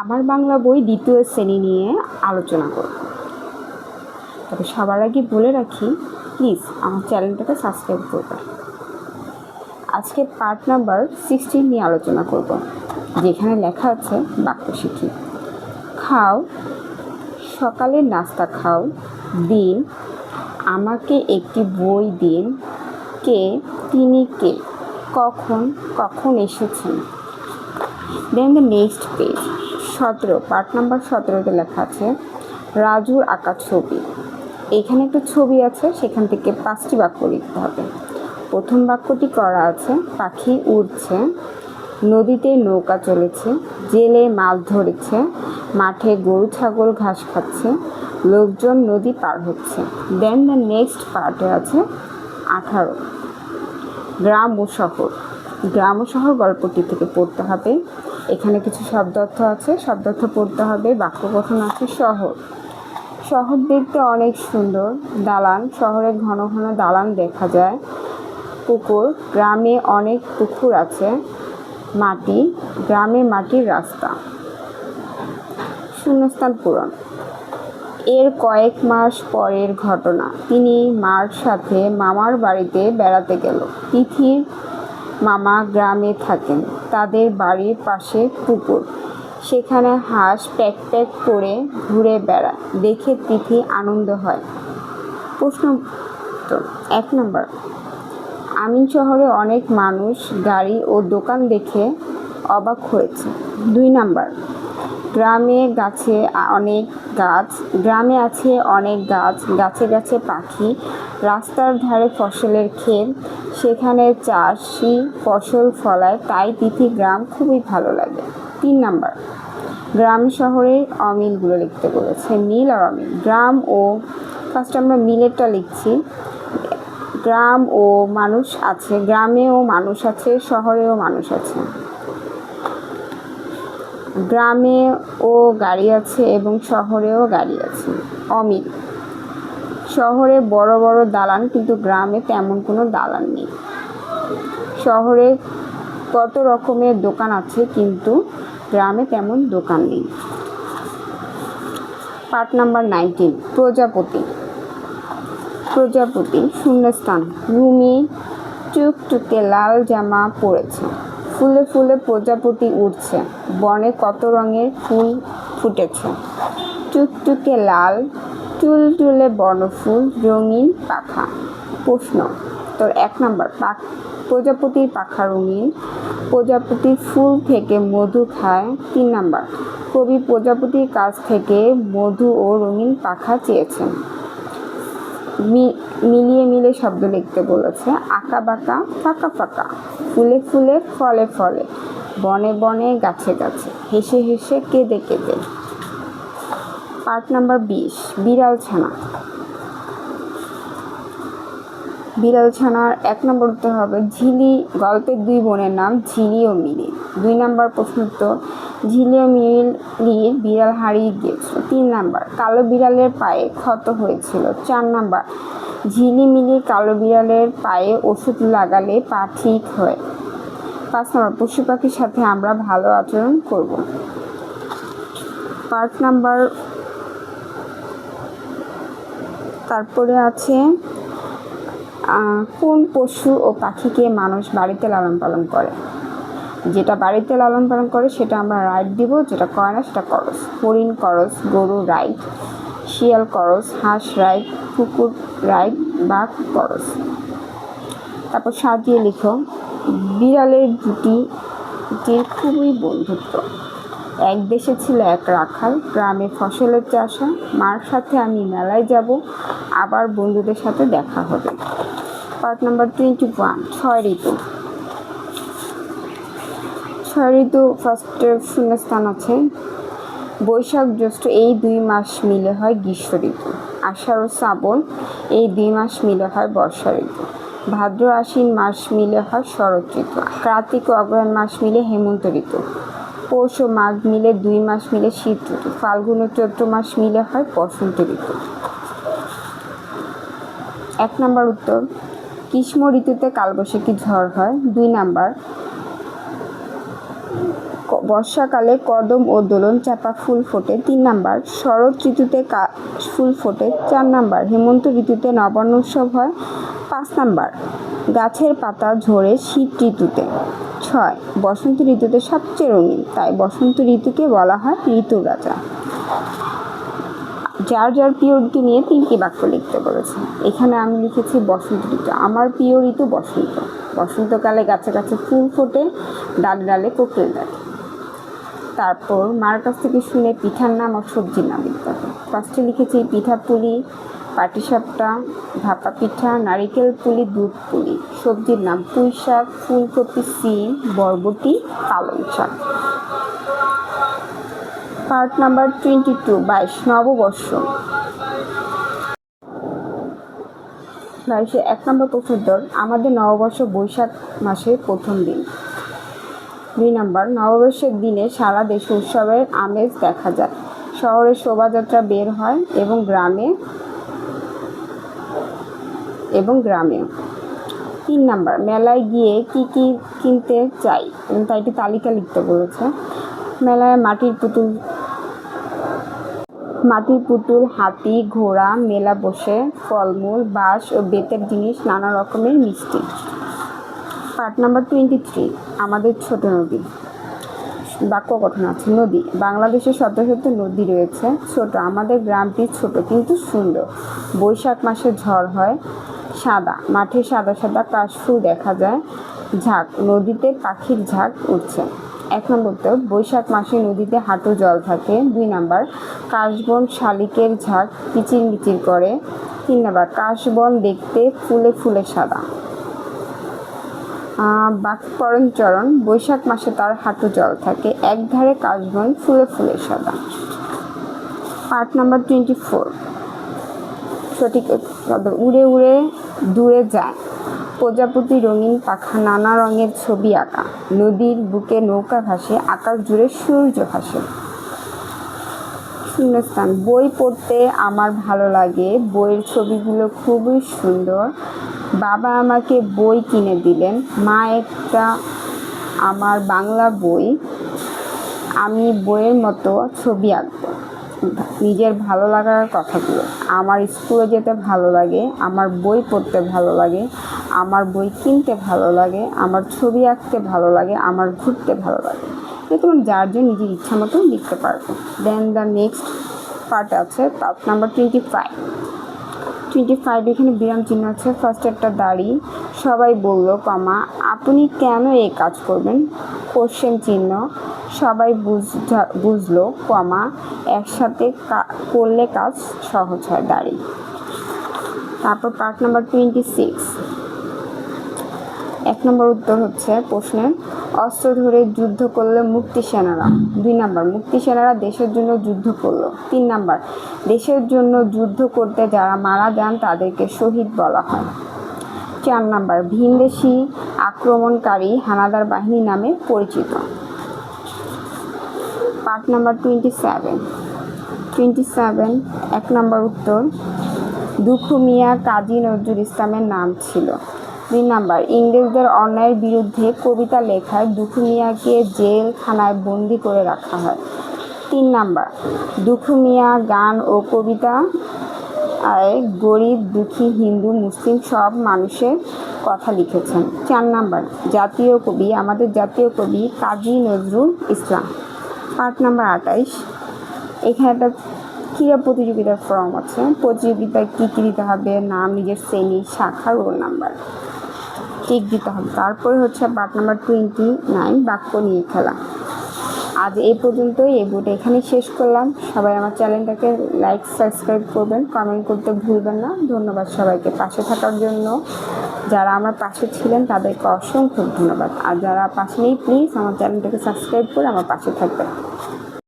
আমার বাংলা বই দ্বিতীয় শ্রেণি নিয়ে আলোচনা করব। তবে সবার আগে বলে রাখি প্লিজ আমার চ্যানেলটাকে সাবস্ক্রাইব করবেন। আজকে পার্ট নাম্বার সিক্সটিন নিয়ে আলোচনা করব, যেখানে লেখা আছে বাক্য শিখি। খাও, সকালে নাস্তা খাও, দিন, আমাকে একটি বই দিন, কে, তিনি কে, কখন কখন এসেছেন। দেন দ্য নেক্সট পেজ সতেরো, পার্ট নাম্বার সতেরোতে লেখা আছে, রাজুর আঁকা ছবি। এখানে একটা ছবি আছে, সেখান থেকে পাঁচটি বাক্য লিখতে হবে। প্রথম বাক্যটি করা আছে, পাখি উড়ছে, নদীতে নৌকা চলেছে, জেলে মাছ ধরেছে, মাঠে গরু, ছাগল, ঘাস খাচ্ছে, লোকজন নদী পার হচ্ছে। দেন দ্য নেক্সট পার্টে আছে, আঠারো, গ্রাম ও শহর। গ্রাম ও শহর গল্পটি থেকে পড়তে হবে। এখানে কিছু শব্দ অর্থ আছে। শব্দ অর্থ পড়তে হবে, বাক্য গঠন আছে, শহর। শহর দেখতে অনেক সুন্দর। দালান, শহরে ঘন ঘন দালান দেখা যায়। পুকুর, গ্রামে অনেক পুকুর আছে। মাটি, গ্রামে মাটির রাস্তা। শূন্যস্থান পূরণ। এর কয়েক মাস পরের ঘটনা। তিনি মার সাথে মামার বাড়িতে বেড়াতে গেল। তিথির মামা গ্রামে থাকেন। তাদের বাড়ির পাশে পুকুর। সেখানে হাঁস প্যাক প্যাক করে ঘুরে বেড়ায়। দেখে তিথি আনন্দ হয়। প্রশ্ন উত্তর। এক নম্বর। আমিন শহরে অনেক মানুষ গাড়ি ও দোকান দেখে অবাক হয়েছে। দুই নাম্বার। গ্রামে গাছে অনেক গাছ, গ্রামে আছে অনেক গাছ, গাছে গাছে পাখি। রাস্তার ধারে ফসলের ক্ষেত, সেখানে চাষি ফসল ফলায়, তাই তিথি গ্রাম খুবই ভালো লাগে। তিন নাম্বার, গ্রাম শহরের অমিলগুলো লিখতে বলেছে, মিল আর অমিল। গ্রাম ও ফার্স্ট আমরা মিলেরটা লিখছি। গ্রাম ও মানুষ আছে গ্রামেও মানুষ আছে, শহরেও মানুষ আছে। গ্রামে ও গাড়ি আছে এবং শহরেও গাড়ি আছে। অমিল। শহরে বড় বড় দালান, কিন্তু গ্রামে তেমন কোনো দালান নেই। শহরে কত রকমের দোকান আছে, কিন্তু গ্রামে তেমন দোকান নেই। পার্ট নাম্বার নাইনটিন, প্রজাপতি। প্রজাপতি, শূন্যস্থান। রুমি টুকটুকে লাল জামা পরেছে ফুলে ফুলে প্রজাপতি উঠছে বনে কত রঙের ফুল ফুটেছে। টুকটুকে লাল টুলটুলে বনফুল, রঙিন পাখা। প্রশ্ন, তোর এক নম্বর পাখ, প্রজাপতির পাখা রঙিন, প্রজাপতির ফুল থেকে মধু খায় তিন নাম্বার। কবি প্রজাপতির কাছ থেকে মধু ও রঙিন পাখা চেয়েছেন। মিলিয়ে মিলে শব্দ লিখতে বলেছে, আঁকা বাঁকা, ফাঁকা ফাঁকা, ফুলে ফুলে, ফলে ফলে, বনে বনে, গাছে গাছে, হেসে হেসে, কেঁদে কেঁদে। পার্ট নাম্বার বিশ, বিড়াল ছানা। বিড়াল ছানার এক নম্বর উত্তর হবে ঝিলি, গল্পের দুই বোনের নাম ঝিলি ও মিলি। দুই নাম্বার প্রশ্ন উত্তর ঝিলি ও মিলির বিড়াল হারিয়ে গিয়েছিল। তিন নাম্বার, কালো বিড়ালের পায়ে ক্ষত হয়েছিল। চার নাম্বার, ঝিলি মিলি কালো বিড়ালের পায়ে ওষুধ লাগালে পা ঠিক হয়। পাঁচ নম্বর, পশু পাখির সাথে আমরা ভালো আচরণ করব। পার্ট নাম্বার, তারপরে আছে কোন পশু ও পাখিকে মানুষ বাড়িতে লালন পালন করে? যেটা বাড়িতে লালন পালন করে, সেটা আমরা রাইট দিব, যেটা করে না, সেটা করস। হরিণ করস, গরু রাইট শিয়াল করস, হাঁস রাইট কুকুর রাইট বাঘ করস। তারপর সাজিয়ে লিখো। বিড়ালের জুটিটির খুবই বন্ধুত্ব। এক দেশে ছিল এক রাখাল, গ্রামে ফসলের চাষ মার সাথে আমি মেলায় যাব, আবার বন্ধুদের সাথে দেখা হবে। পার্ট নাম্বার টোয়েন্টি ওয়ান ছয় ঋতু। ছয় ঋতু ফার্স্টে শূন্যস্থান আছে। বৈশাখ জ্যৈষ্ঠ, এই দুই মাস মিলে হয় গ্রীষ্ম ঋতু। আষাঢ় শ্রাবণ, এই দুই মাস মিলে হয় বর্ষা ঋতু। ভাদ্র আশ্বিন মাস মিলে হয় শরৎ ঋতু। কার্তিক ও অগ্রহায়ণ মাস মিলে হেমন্ত ঋতু। পৌষ ও মাঘ মিলে দুই মাস মিলে শীত ঋতু। ফাল্গুন ও চৈত্র মাস মিলে হয় বসন্ত ঋতু। এক নম্বর উত্তর, গ্রীষ্ম ঋতুতে কালবৈশাখী ঝড় হয়। দুই নাম্বার বর্ষাকালে কদম ও দোলন চাপা ফুল ফোটে তিন নাম্বার, শরৎ ঋতুতে ফুল ফোটে চার নাম্বার, হেমন্ত ঋতুতে নবান্ন উৎসব হয় পাঁচ নাম্বার, গাছের পাতা ঝরে শীত ঋতুতে ছয়, বসন্ত ঋতুতে সবচেয়ে রঙিন, তাই বসন্ত ঋতুকে বলা হয় ঋতু রাজা যার যার প্রিয় ঋতু নিয়ে তিনটি বাক্য লিখতে বলেছে। এখানে আমি লিখেছি বসন্ত ঋতু। আমার প্রিয় ঋতু বসন্ত। বসন্তকালে গাছে গাছে ফুল ফোটে ডালে ডালে কোকিল ডাকে। তারপর মার কাছ থেকে শুনে পিঠার নাম আর সবজির নাম লিখতে হবে। ফার্স্টে লিখেছি পিঠা পুলি, পাটিসাপটা, ভাপা পিঠা, নারিকেল পুলি, দুধ পুলি। সবজির নাম পুঁই শাক, ফুলকপি, সিম, বরবটি, পালং শাক। পার্ট নাম্বার টোয়েন্টি টু বাইশ, নববর্ষ। বাইশে এক নম্বর প্রশ্নোত্তর আমাদের নববর্ষ বৈশাখ মাসের প্রথম দিন। দুই নম্বর, নববর্ষের দিনে সারা দেশে উৎসবের আমেজ দেখা যায়। শহরে শোভাযাত্রা বের হয় এবং গ্রামে এবং গ্রামে। তিন নাম্বার, মেলায় গিয়ে কি কি কিনতে চাই? তাই একটি তালিকা লিখতে বলেছে। মেলায় মাটির পুতুল মাটির পুতুল, হাতি, ঘোড়া, মেলা বসে, ফলমূল, বাঁশ ও বেতের জিনিস নানা রকমের মিষ্টি। পার্ট নাম্বার টোয়েন্টি থ্রি আমাদের ছোট নদী। বাক্য গঠন আছে, নদী। বাংলাদেশে শত শত নদী রয়েছে, ছোট। আমাদের গ্রামটি ছোট কিন্তু সুন্দর। বৈশাখ মাসে ঝড় হয়, সাদা। মাঠে সাদা সাদা কাশফুল দেখা যায়, ঝাঁক। নদীতে পাখির ঝাঁক উঠছে। এক নম্বর তো, বৈশাখ মাসে নদীতে হাঁটু জল থাকে। দুই নাম্বার, কাশবন শালিকের ঝাঁক কিচির মিচির করে। তিন নাম্বার, কাশবন দেখতে ফুলে ফুলে সাদা। বাকপরণ চরণ, বৈশাখ মাসে তার হাঁটু জল থাকে, একধারে কাশবন, ফুলে ফুলে সাদা। পার্ট নাম্বার টোয়েন্টি ফোর সঠিক উড়ে উড়ে দূরে যায়। প্রজাপতি রঙিন পাখা, নানা রঙের ছবি আঁকা। নদীর বুকে নৌকা ভাসে, আকাশ জুড়ে সূর্য ভাসে। শূন্যস্থান। বই পড়তে আমার ভালো লাগে। বইয়ের ছবিগুলো খুবই সুন্দর। বাবা আমাকে বই কিনে দিলেন। মা একটা আমার বাংলা বই, আমি বইয়ের মতো ছবি আঁকবো। নিজের ভালো লাগার কথাগুলো। আমার স্কুলে যেতে ভালো লাগে, আমার বই পড়তে ভালো লাগে, আমার বই কিনতে ভালো লাগে, আমার ছবি আঁকতে ভালো লাগে, আমার ঘুরতে ভালো লাগে। তোমার যার জন্য নিজের ইচ্ছা মতো লিখতে পারবে। দেন দ্য নেক্সট পার্ট আছে part number twenty five twenty five এখানে বিরাম চিহ্ন আছে। ফার্স্ট একটা দাড়ি। সবাই বলল কমা আপনি কেন এই কাজ করবেন? কোশ্চেন চিহ্ন। সবাই বুঝা, বুঝলো কমা একসাথে করলে কাজ সহজ হয় দাড়ি। তারপর পার্ট নাম্বার টোয়েন্টি সিক্স এক নম্বর উত্তর হচ্ছে প্রশ্নের অস্ত্র ধরে যুদ্ধ করলে মুক্তি সেনারা। দুই নম্বর, মুক্তি সেনারা দেশের জন্য যুদ্ধ করল। তিন নম্বর, দেশের জন্য যুদ্ধ করতে যারা মারা যান তাদেরকে শহীদ বলা হয়। চার নম্বর, ভিনদেশি আক্রমণকারী হানাদার বাহিনী নামে পরিচিত। Part number twenty seven twenty seven এক নম্বর উত্তর দুখু মিয়া কাজী নজরুল ইসলামের নাম ছিল। দুই নাম্বার, ইংরেজদের অন্যায়ের বিরুদ্ধে কবিতা লেখায় দুখু মিয়াকে জেলখানায় বন্দি করে রাখা হয়। তিন নাম্বার দুখু মিয়া গান ও কবিতা আয় গরিব, দুঃখী, হিন্দু, মুসলিম সব মানুষের কথা লিখেছেন। চার নাম্বার, জাতীয় কবি, আমাদের জাতীয় কবি কাজী নজরুল ইসলাম। পার্ট নাম্বার আঠাইশ এখানে একটা ক্রীড়া প্রতিযোগিতার ফর্ম আছে। প্রতিযোগিতায় কী কী দিতে হবে? নাম, নিজের শ্রেণি, শাখা, রোল নাম্বার। টিক দিতে হবে। তারপরে হচ্ছে পার্ট নাম্বার টোয়েন্টি নাইন বাক্য নিয়ে খেলা। আজ এই পর্যন্তই, এই বইটা এখানেই শেষ করলাম। সবাই আমার চ্যানেলটাকে লাইক সাবস্ক্রাইব করবেন কমেন্ট করতে ভুলবেন না। ধন্যবাদ সবাইকে পাশে থাকার জন্য। যারা আমার পাশে ছিলেন, তাদেরকে অসংখ্য ধন্যবাদ। আর যারা পাশে নেই প্লিজ আমার চ্যানেলটাকে সাবস্ক্রাইব করে আমার পাশে থাকবেন।